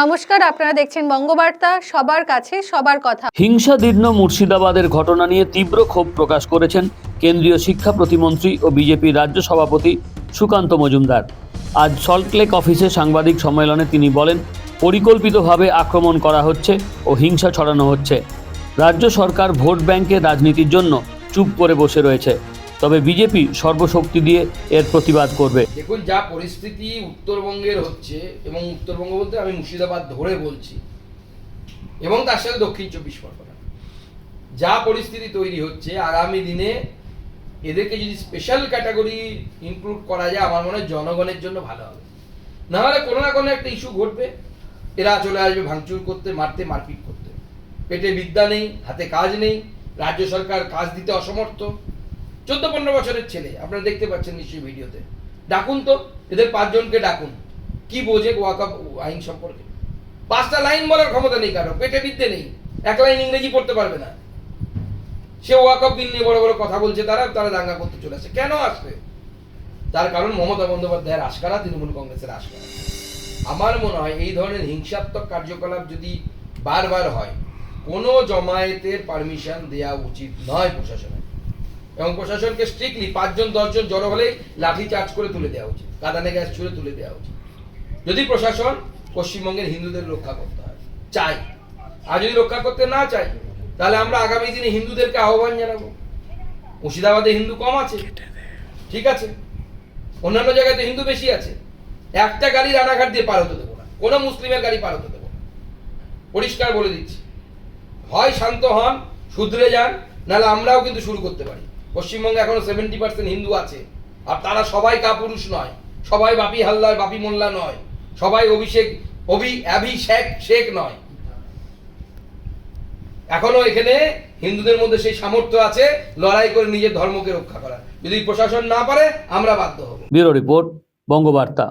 নমস্কার, আপনারা দেখছেন বঙ্গবার্তা, সবার কাছে সবার কথা। হিংসাদীর্ণ মুর্শিদাবাদের ঘটনা নিয়ে তীব্র ক্ষোভ প্রকাশ করেছেন কেন্দ্রীয় শিক্ষা প্রতিমন্ত্রী ও বিজেপির রাজ্য সভাপতি সুকান্ত মজুমদার। আজ সল্টলেক অফিসে সাংবাদিক সম্মেলনে তিনি বলেন, পরিকল্পিতভাবে আক্রমণ করা হচ্ছে ও হিংসা ছড়ানো হচ্ছে। রাজ্য সরকার ভোট ব্যাংকের রাজনীতির জন্য চুপ করে বসে রয়েছে। তবে বিজেপি সর্বশক্তি দিয়ে এর প্রতিবাদ করবে। দেখুন, যা পরিস্থিতি উত্তরবঙ্গের হচ্ছে, এবং উত্তরবঙ্গ বলতে আমি মুর্শিদাবাদ ধরে বলছি, এবং তার সাথে দক্ষিণ চব্বিশ পরগনা। যা পরিস্থিতি তৈরি হচ্ছে, আগামী দিনে এদেরকে যদি স্পেশাল ক্যাটাগরি ইনক্লুড করা যায়, আমার মনে হয় জনগণের জন্য ভালো হবে। না হলে কোনো না কোনো একটা ইস্যু ঘটবে। এরা চলে আসবে ভাঙচুর করতে, মারতে, মারপিট করতে। পেটে বিদ্যা নেই, হাতে কাজ নেই, রাজ্য সরকার কাজ দিতে অসমর্থ। চোদ্দ পনেরো বছরের ছেলে, আপনারা দেখতে পাচ্ছেন নিশ্চয়ই ভিডিওতে। ডাকুন তো, এদের পাঁচজনকে ডাকুন। কি বোঝে ওয়াকআপ আইন সম্পর্কে? পাঁচটা লাইন বলার ক্ষমতা নেই কারও, পেটে বিদ্যে নেই। এক লাইন ইংরেজি পড়তে পারবে না। সে ওয়াকআপ বিল নিয়ে বড় বড় কথা বলছে তারা তারা দাঙ্গা করতে চলে আসে। কেন আসবে? তার কারণ মমতা বন্দ্যোপাধ্যায়ের আশকারা, তৃণমূল কংগ্রেসের আশকারা। আমার মনে হয় এই ধরনের হিংসাত্মক কার্যকলাপ যদি বারবার হয়, কোনো জমায়েতের পারমিশন দেওয়া উচিত নয় প্রশাসনের। এবং প্রশাসনকে স্ট্রিক্টলি পাঁচজন, দশজন জড়ো হলেই লাঠি চার্জ করে তুলে দেওয়া উচিত। কাদানে গ্যাস ছুড়ে তুলে দেওয়া উচিত। যদি প্রশাসন পশ্চিমবঙ্গের হিন্দুদের রক্ষা করতে হয় চাই আর যদি রক্ষা করতে না চাই তাহলে আমরা আগামী দিনে হিন্দুদেরকে আহ্বান জানাব। মুর্শিদাবাদে হিন্দু কম আছে। ঠিক আছে। অন্যান্য জায়গায় তো হিন্দু বেশি আছে। একটা গাড়ি রানাঘাট দিয়ে পার হতে দেবো না। কোনো মুসলিমের গাড়ি পার হতে দেবো না। পরিষ্কার বলে দিচ্ছি। হয় শান্ত হন, শুধরে যান, নাহলে আমরাও কিন্তু শুরু করতে পারি। পশ্চিমবঙ্গে এখনও সেভেন্টি পার্সেন্ট হিন্দু আছে। আর তারা সবাই কাপুরুষ নয়। সবাই বাপি হালদার, বাপি মোল্লা নয়। সবাই অভিষেক, অভি অভিষেক শেখ নয়। এখনও এখানে হিন্দুদের মধ্যে সেই সামর্থ্য আছে লড়াই করে নিজের ধর্মকে রক্ষা করা যদি প্রশাসন না পারে, আমরা বাধ্য হব। Bureau report, Bangabarta.